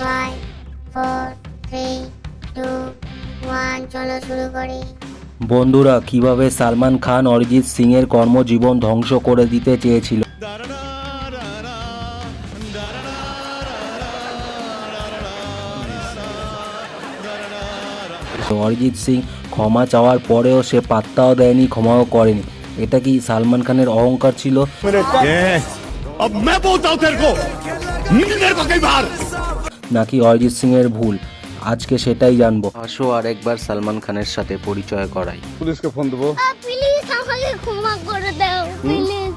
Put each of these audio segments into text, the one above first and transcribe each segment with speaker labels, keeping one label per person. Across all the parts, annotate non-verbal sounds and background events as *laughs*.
Speaker 1: Five four three two one চলো শুরু করি।
Speaker 2: বন্ধুরা কীভাবে সালমান খান অরিজিৎ সিং এর কর্মজীবন ধ্বংস করে দিতে চেয়েছিল? অরিজিৎ সিং ক্ষমা চাওয়ার পরেও সে পাত্তাও দেয়নি ক্ষমাও করেনি। এটা কি সালমান খানের অহংকার ছিল? নাকি অরিজিৎ সিং এর ভুল? আজকে সেটাই জানব। আসো আর একবার সালমান খানের সাথে পরিচয় করাই।
Speaker 3: পুলিশকে ফোন দেবো।
Speaker 1: প্লিজ আমাকে ক্ষমা করে দাও প্লিজ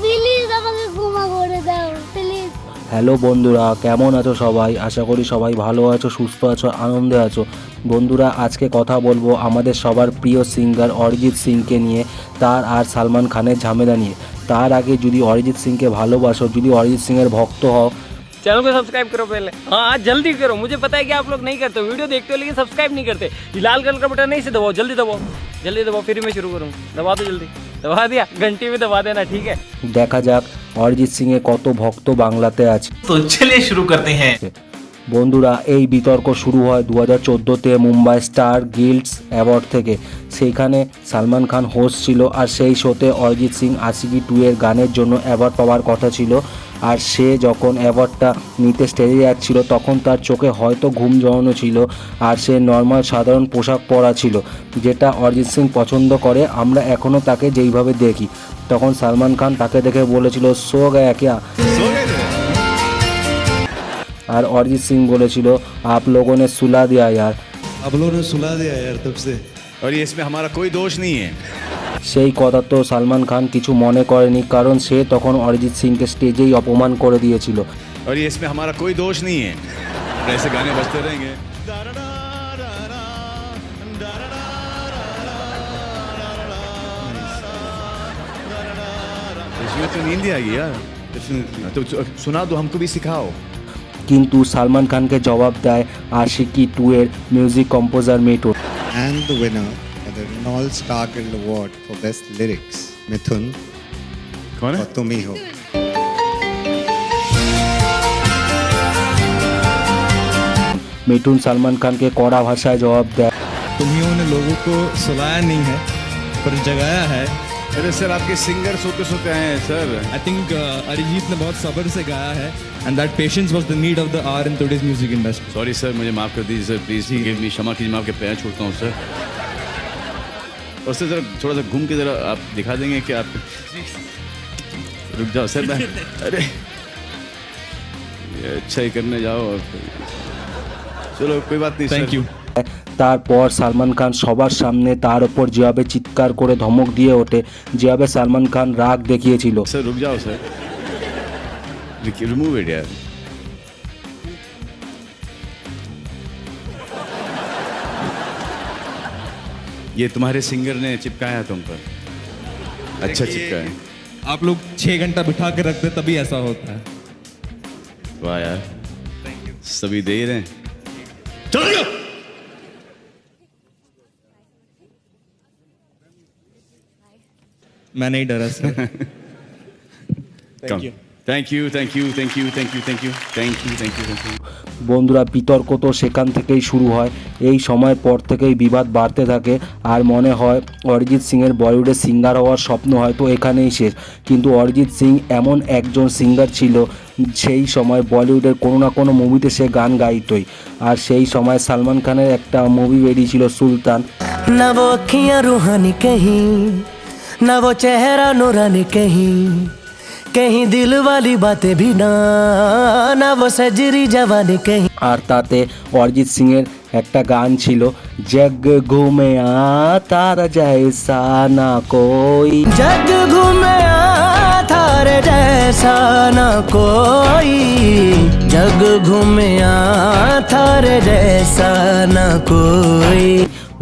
Speaker 1: প্লিজ আমাকে ক্ষমা করে দাও প্লিজ
Speaker 2: হ্যালো বন্ধুরা কেমন আছো সবাই? আশা করি সবাই ভালো আছো সুস্থ আছো আনন্দে আছো। বন্ধুরা আজকে কথা বলব আমাদের সবার প্রিয় সিঙ্গার অরিজিৎ সিংকে নিয়ে তার আর সালমান খানের ঝামেলা নিয়ে। তার আগে যদি অরিজিৎ সিংকে ভালোবাসো যদি অরিজিৎ সিংয়ের ভক্ত হও
Speaker 4: चैनल को सब्सक्राइब करो पहले हाँ आज जल्दी करो मुझे पता है कि आप लोग नहीं करते हो वीडियो देखते हो लेकिन सब्सक्राइब नहीं करते ये लाल कलर का बटन नहीं से दबाओ जल्दी दबाओ जल्दी दबाओ फिर मैं शुरू करूँ दबा दो जल्दी दबा दिया घंटी भी दबा देना ठीक है
Speaker 2: দেখা যাক অরিজিৎ সিংয়ের কত ভক্ত বাংলাতে আছে
Speaker 5: तो चलिए शुरू करते हैं
Speaker 2: বন্ধুরা, এই বিতর্ক শুরু হয় দু হাজার চোদ্দোতে মুম্বাই স্টার গিল্ডস অ্যাওয়ার্ড থেকে। সেইখানে সালমান খান হোস্ট ছিল আর সেই শোতে অরিজিৎ সিং, আশিকি টু এর গানের জন্য অ্যাওয়ার্ড পাওয়ার কথা ছিল। আর সে যখন অ্যাওয়ার্ডটা নিতে স্টেজে যাচ্ছিল, তখন তার চোখে হয়তো ঘুম জড়ানো ছিল আর সে নর্মাল সাধারণ পোশাক পরা ছিল, যেটা অরিজিৎ সিং পছন্দ করে। আমরা এখনও তাকে যেইভাবে দেখি, তখন সালমান খান তাকে দেখে বলেছিল, সো গায়া আর অরিজিৎ সিং বলেছিল আপ লোগों ने सुला दिया यार
Speaker 6: आप लोगों ने सुला दिया यार तब से
Speaker 7: और ये इसमें हमारा कोई दोष नहीं है
Speaker 2: সেই কথা তো সালমান খান কিছু মনে করেনি কারণ সে তখন অরিজিৎ সিংকে স্টেজেই অপমান করে দিয়েছিল
Speaker 7: और ये इसमें हमारा कोई दोष नहीं है और ऐसे गाने बजते रहेंगे इसमें तो नींद ही आएगी यार तो सुना दो हमको भी सिखाओ
Speaker 2: কিন্তু সালমান খানকে জবাব দেয় আশিকি টু এর music composer Mithoon
Speaker 8: and the winner of the Reynolds Star Guild Award for Best Lyrics, Mithun
Speaker 7: कौन है
Speaker 8: for Tumi Ho.
Speaker 2: Mithun Salman খানকে কড়া ভাষায় জবাব দেয়
Speaker 6: तुम्हियों ने लोगों को सुलाया नहीं है पर जगाया है
Speaker 7: अरे सर आपके सिंगर सोते सोते आए हैं सर
Speaker 6: आई थिंक अरिजीत ने बहुत सब्र से गाया है and that patience was the need of the hour in today's music industry
Speaker 7: sorry sir मुझे माफ कर दीजिए सर प्लीज गिव मी क्षमा कीजिए मैं आपके पैर छूटता हूँ सर और सर जरा थोड़ा सा घूम के जरा आप दिखा देंगे कि आप रुक जाओ सर मैं अरे ये अच्छा ही करने जाओ और फिर- चलो कोई बात नहीं
Speaker 6: थैंक
Speaker 7: सर
Speaker 6: यू
Speaker 2: তারপর সালমান খান সবার সামনে তার ওপর যেভাবে চিৎকার করে ধমক দিয়ে ওঠে যেভাবে সালমান খান রাগ দেখিয়েছিল
Speaker 7: सर रुक जाओ सर रिमूव इट यार ये तुम्हारे सिंगर ने चिपकाया तुम पर। अच्छा चिपकाया।
Speaker 6: आप लोग छह घंटा बिठा के रखते तभी ऐसा होता है।
Speaker 7: वाह यार। सभी दे रहे हैं। चलो जाओ
Speaker 6: मैं नहीं डरा sir *laughs*
Speaker 7: Come. Thank you thank you thank you thank you thank you thank you thank you
Speaker 2: বন্ধুরা বিতর্ক তো সেখান থেকেই শুরু হয়। এই সময় পর থেকেই বিবাদ বাড়তে থাকে। আর মনে হয় অরিজিৎ সিংয়ের বলিউডে সিঙ্গার হওয়ার স্বপ্ন হয়তো এখানেই শেষ। কিন্তু অরিজিৎ সিং এমন একজন সিঙ্গার ছিল সেই সময় বলিউডের কোনো না কোনো মুভিতে সে গান গাইতই। আর সেই সময় সালমান খানের একটা মুভি বেরিয়েছিল সুলতান।
Speaker 9: না রুহানি কেহি না চেহারা নোরানি কেহি। कहीं कहीं दिल वाली बातें भी ना न वो सजरी जवानी कहीं
Speaker 2: আর তাতে অরিজিৎ সিংয়ের একটা গান ছিল জগ ঘুমে আ তারা জয়সা না কই
Speaker 9: जग घूमे थारे जैसा न कोई जग घूमे थारे जैसा न कोई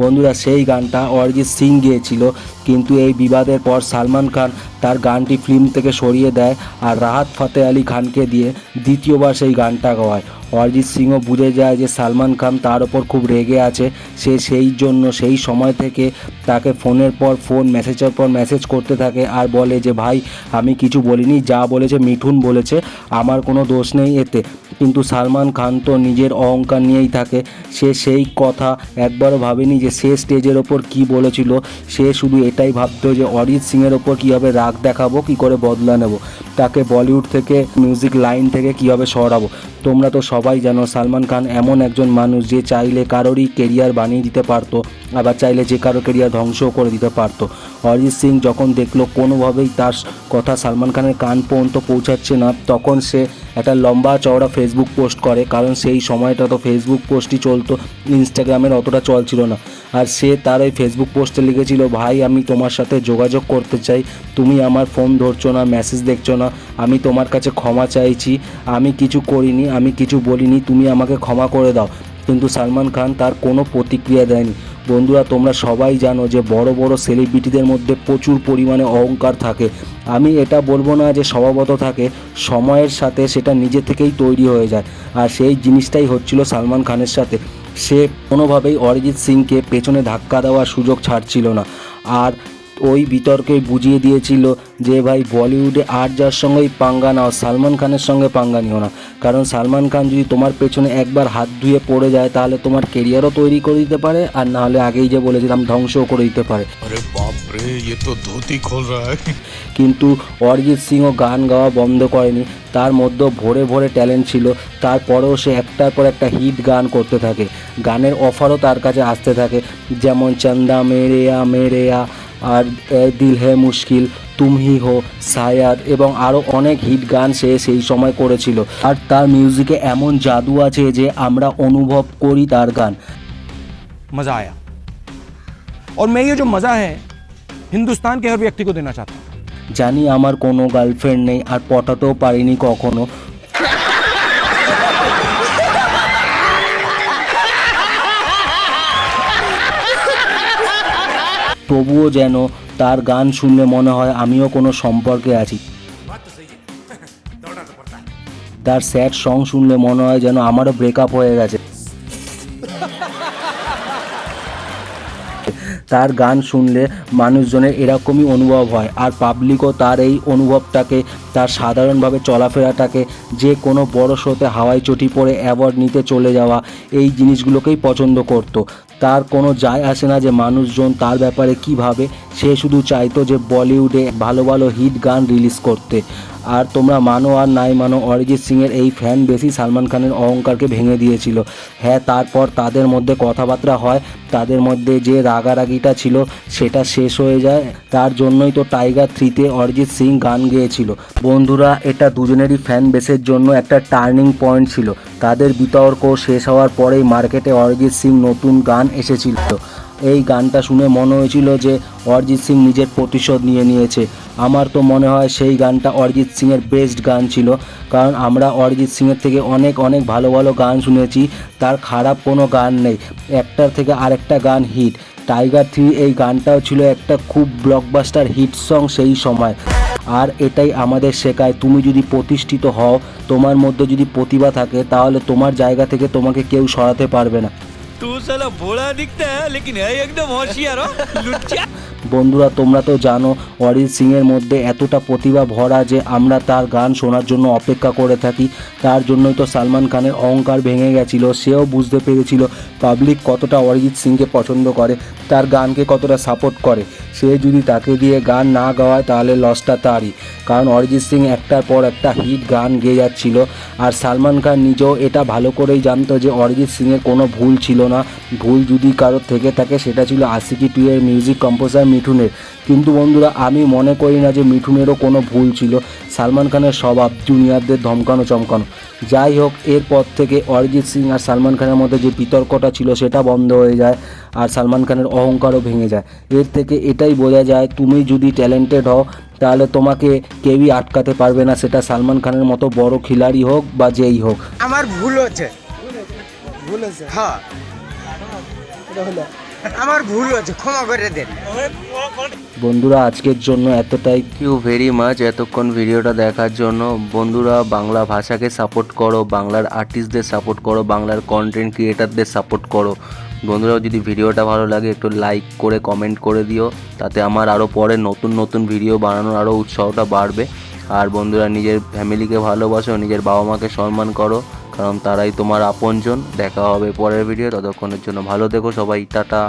Speaker 2: বন্ধুরা, সেই গানটা অরিজিৎ সিং গিয়েছিল। কিন্তু এই বিবাদের পর সালমান খান তার গানটি ফিল্ম থেকে সরিয়ে দেয় আর রাহাত ফাতে আলী খানকে দিয়ে দ্বিতীয়বার সেই গানটা গাওয়ায়। অরিজিৎ সিংও বুঝে যায় যে সালমান খান তার ওপর খুব রেগে আছে। সে সেই জন্য সেই সময় থেকে তাকে ফোনের পর ফোন, মেসেজের পর মেসেজ করতে থাকে আর বলে যে, ভাই, আমি কিছু বলিনি, যা বলেছে মিঠুন বলেছে, আমার কোনো দোষ নেই এতে। কিন্তু সালমান খান তো নিজের অহংকার নিয়েই থাকে। সে সেই কথা একবারও ভাবেনি যে, সে স্টেজের ওপর কি বলেছিল। সে শুধু এটাই ভাবতো যে, অরিজিৎ সিংয়ের ওপর কীভাবে রাগ দেখাবো, কী করে বদলা নেব? তাকে বলিউড থেকে, মিউজিক লাইন থেকে কীভাবে সরাবো? তোমরা তো সবাই যেন সালমান খান এমন একজন মানুষ যে চাইলে কারোরই কেরিয়ার বানিয়ে দিতে পারতো। আবার চাইলে যে কারও কেরিয়ার ধ্বংসও করে দিতে পারতো। অরিজিৎ সিং যখন দেখল, কোনোভাবেই তার কথা সালমান খানের কান পর্যন্ত পৌঁছাচ্ছে না, তখন সে একটা লম্বা চওড়া ফেসবুক পোস্ট করে, কারণ সেই সময়টা তো ফেসবুক পোস্টই চলতো ইনস্টাগ্রামের অতটা চল ছিল না। আর সে তার ওই ফেসবুক পোস্টে লিখেছিল, ভাই, আমি তোমার সাথে যোগাযোগ করতে চাই, তুমি আমার ফোন ধরছো না মেসেজ দেখছ না, আমি তোমার কাছে ক্ষমা চাইছি, আমি কিছু করিনি, আমি কিছু বলিনি, তুমি আমাকে ক্ষমা করে দাও। কিন্তু সালমান খান তার কোনো প্রতিক্রিয়া দেয়নি। বন্ধুরা, তোমরা সবাই জানো যে বড় বড় সেলিব্রিটিদের মধ্যে প্রচুর পরিমাণে অহংকার থাকে। আমি এটা বলব না যে স্বভাবত থাকে, সময়ের সাথে সেটা নিজে থেকেই তৈরি হয়ে যায়। আর সেই জিনিসটাই হচ্ছিল সালমান খানের সাথে। সে কোনোভাবেই অরিজিৎ সিংকে পেছনে ধাক্কা দেওয়ার সুযোগ ছাড়ছিল না। আর ওই বিতর্কে বুঝিয়ে দিয়েছিল যে ভাই বলিউডে আর যার সঙ্গেই পাঙ্গা নাও সালমান খানের সঙ্গে পাঙ্গা নিও না। কারণ সালমান খান যদি তোমার পেছনে একবার হাত ধুয়ে পড়ে যায় তাহলে তোমার কেরিয়ারও তৈরি করে দিতে পারে আর না হলে আগেই যে বলেছিলাম ধ্বংসও করে দিতে পারে। কিন্তু অরিজিৎ সিংও গান গাওয়া বন্ধ করেনি তার মধ্যে ভোরে ভোরে ট্যালেন্ট ছিল তারপরেও সে একটার পর একটা হিট গান করতে থাকে। গানের অফারও তার কাছে আসতে থাকে যেমন চন্দা মেরেয়া মেরেয়া আর এ দিল হে মুশকিল তুমহি হো সায়াদ এবং আরও অনেক হিট গান সে সেই সময় করেছিল আর তার মিউজিকে এমন জাদু আছে যে আমরা অনুভব করি তার গান
Speaker 3: मज़ा आया और मैं ये जो मज़ा है हिंदुस्तान के हर व्यक्ति को देना चाहता हूँ
Speaker 2: জানি আমার কোনো গার্লফ্রেন্ড নেই আর পটাতেও পারিনি কখনো তবুও যেন তার গান শুনলে মনে হয় আমিও কোনো সম্পর্কে আছি। তার স্যাড সং শুনলে মনে হয় যেন আমারও ব্রেকআপ হয়ে গেছে। তার গান শুনলে মানুষজনের এরকমই অনুভব হয়, আর পাবলিকও তার এই অনুভবটাকে, তার সাধারণভাবে চলাফেরাটাকে, যে কোনো বড় শোতে হাওয়াই চটি পরে অ্যাওয়ার্ড নিতে চলে যাওয়া, এই জিনিসগুলোকেই পছন্দ করত। তার কোনো যায় আসে না যে মানুষজন তার ব্যাপারে কী ভাবে। সে শুধু চাইতো যে বলিউডে ভালো ভালো হিট গান রিলিজ করতে। আর তোমরা মানো আর নাই মানো, অরিজিৎ সিংয়ের এই ফ্যান বেশি সালমান খানের অহংকারকে ভেঙে দিয়েছিল। হ্যাঁ তারপর তাদের মধ্যে কথাবার্তা হয়, তাদের মধ্যে যে রাগারাগিটা ছিল সেটা শেষ হয়ে যায়। তার জন্যই তো টাইগার থ্রিতে অরিজিৎ সিং গান গেয়েছিল। বন্ধুরা, এটা দুজনেরই ফ্যান বেসের জন্য একটা টার্নিং পয়েন্ট ছিল। তাদের বিতর্ক শেষ হওয়ার পরেই মার্কেটে অরিজিৎ সিং নতুন গান এসেছিল। এই গানটা শুনে মনে হয়েছিল যে অরিজিৎ সিং নিজের প্রতিশোধ নিয়ে নিয়েছে। আমার তো মনে হয় সেই গানটা অরিজিৎ সিংয়ের বেস্ট গান ছিল। কারণ আমরা অরিজিৎ সিংয়ের থেকে অনেক অনেক ভালো ভালো গান শুনেছি। তার খারাপ কোনো গান নেই। একটার থেকে আরেকটা গান হিট টাইগার থ্রি এই গানটাও ছিল একটা খুব ব্লকবাস্টার হিট সং সেই সময়। আর এটাই আমাদের শেখায়, তুমি যদি প্রতিষ্ঠিত হও, তোমার মধ্যে যদি প্রতিভা থাকে, তাহলে তোমার জায়গা থেকে তোমাকে কেউ সরাতে পারবে না।
Speaker 4: तू साला भोला दिखता है लेकिन है एकदम होशियार हो। लुच्चा।
Speaker 2: বন্ধুরা, তোমরা তো জানো, অরিজিৎ সিংয়ের মধ্যে এতটা প্রতিভা ভরা যে আমরা তার গান শোনার জন্য অপেক্ষা করে থাকি। তার জন্যই তো সালমান খানের অহংকার ভেঙে গেছিল, সেও বুঝতে পেরেছিল পাবলিক কতটা অরিজিৎ সিংকে পছন্দ করে, তার গানকে কতটা সাপোর্ট করে। সে যদি তাকে দিয়ে গান না গাওয়ায়, তাহলে লসটা তারই। কারণ অরিজিৎ সিং একটার পর একটা হিট গান গেয়ে যাচ্ছিল, আর সালমান খান নিজেও এটা ভালো করেই জানতো যে অরিজিৎ সিংয়ের কোনো ভুল ছিল না। ভুল যদি কারোর থেকে থাকে, সেটা ছিল আশিকি টু এর মিউজিক কম্পোজার মিঠুনের। কিন্তু বন্ধুরা, আমি মনে করি না যে মিঠুনেরও কোনো ভুল ছিল। সালমান খানের স্বভাব, জুনিয়রদের ধমকানো চমকানো। যাই হোক, এরপর থেকে অরিজিৎ সিং আর সালমান খানের মধ্যে যে বিতর্কটা ছিল, সেটা বন্ধ হয়ে যায় আর সালমান খানের অহংকারও ভেঙে যায়। এর থেকে এটাই বোঝা যায়, তুমি যদি ট্যালেন্টেড হও, তাহলে তোমাকে কেউই আটকাতে পারবে না। সেটা সালমান খানের মতো বড় খিলাড়ি হোক বা যেই হোক।
Speaker 3: আমার ভুল হচ্ছে ভুল হচ্ছে হ্যাঁ।
Speaker 10: আমার ভুল হয়েছে ক্ষমা করে দেন।
Speaker 11: বন্ধুরা আজকের জন্য এতটাই। কিউ ভেরি মাচ এতক্ষণ ভিডিওটা দেখার জন্য। বন্ধুরা বাংলা ভাষাকে সাপোর্ট করো বাংলার আর্টিস্টদের সাপোর্ট করো বাংলার কন্টেন্ট ক্রিয়েটারদের সাপোর্ট করো। বন্ধুরাও যদি ভিডিওটা ভালো লাগে একটু লাইক করে কমেন্ট করে দিও। তাতে আমার আরও পরে নতুন নতুন ভিডিও বানানোর আরও উৎসাহটা বাড়বে। আর বন্ধুরা নিজের ফ্যামিলিকে ভালোবাসো নিজের বাবা মাকে সম্মান করো। কারণ তারাই তোমার আপনজন। দেখা হবে পরের ভিডিও ততক্ষণের জন্য ভালো দেখো সবাই। টাটা।